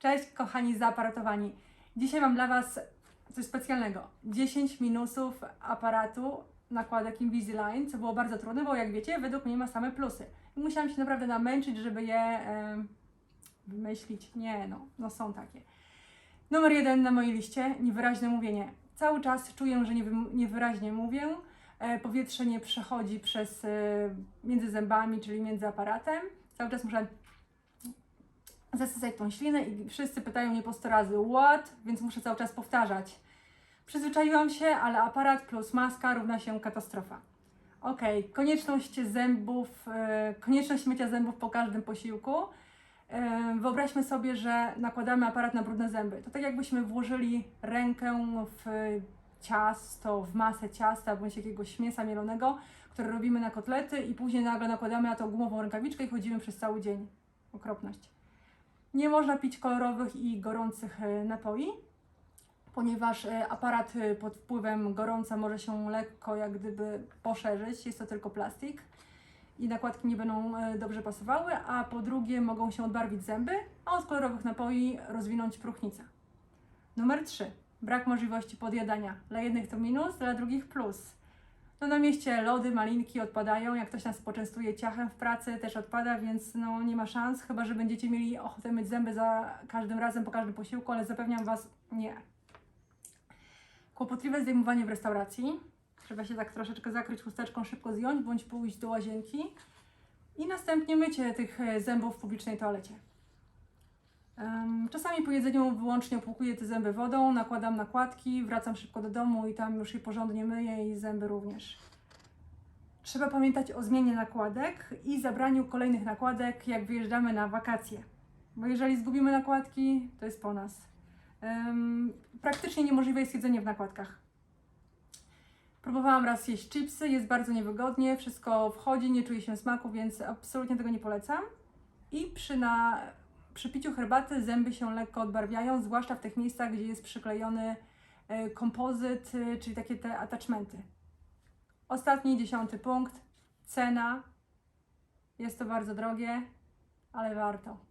Cześć kochani zaaparatowani. Dzisiaj mam dla Was coś specjalnego. 10 minusów aparatu nakładek Invisalign, co było bardzo trudne, bo jak wiecie, według mnie ma same plusy. I musiałam się naprawdę namęczyć, żeby je em, wymyślić. Nie, no, no są takie. Numer jeden na mojej liście, niewyraźne mówienie. Cały czas czuję, że niewy- niewyraźnie mówię. E, powietrze nie przechodzi przez e, między zębami, czyli między aparatem. Cały czas muszę zasysać tą ślinę i wszyscy pytają mnie po 100 razy what, więc muszę cały czas powtarzać. Przyzwyczaiłam się, ale aparat plus maska równa się katastrofa. Ok, konieczność zębów, e, konieczność mycia zębów po każdym posiłku. E, Wyobraźmy sobie, że nakładamy aparat na brudne zęby. To tak jakbyśmy włożyli rękę w ciasto, w masę ciasta bądź jakiegoś mięsa mielonego, które robimy na kotlety i później nagle nakładamy na to gumową rękawiczkę i chodzimy przez cały dzień. Okropność. Nie można pić kolorowych i gorących e, napoi, ponieważ e, aparat e, pod wpływem gorąca może się lekko jak gdyby poszerzyć. Jest to tylko plastik i nakładki nie będą dobrze pasowały, a po drugie mogą się odbarwić zęby, a od kolorowych napoi rozwinąć próchnicę. Numer 3. Brak możliwości podjadania. Dla jednych to minus, dla drugich plus. No na mieście lody, malinki odpadają, jak ktoś nas poczęstuje ciachem w pracy też odpada, więc no nie ma szans, chyba że będziecie mieli ochotę myć zęby za każdym razem po każdym posiłku, ale zapewniam Was, nie. Kłopotliwe zdejmowanie w restauracji. Trzeba się tak troszeczkę zakryć chusteczką, szybko zdjąć, bądź pójść do łazienki. I następnie mycie tych e, zębów w publicznej toalecie. Czasami po jedzeniu wyłącznie opłukuję te zęby wodą, nakładam nakładki, wracam szybko do domu i tam już je porządnie myję i zęby również. Trzeba pamiętać o zmianie nakładek i zabraniu kolejnych nakładek, jak wyjeżdżamy na wakacje. Bo jeżeli zgubimy nakładki, to jest po nas. Em, praktycznie niemożliwe jest jedzenie w nakładkach. Próbowałam raz jeść chipsy, jest bardzo niewygodnie, wszystko wchodzi, nie czuję się smaku, więc absolutnie tego nie polecam. I przy, na, przy piciu herbaty zęby się lekko odbarwiają, zwłaszcza w tych miejscach, gdzie jest przyklejony e, kompozyt, e, czyli takie te attachmenty. Ostatni, dziesiąty punkt. Cena. Jest to bardzo drogie, ale warto.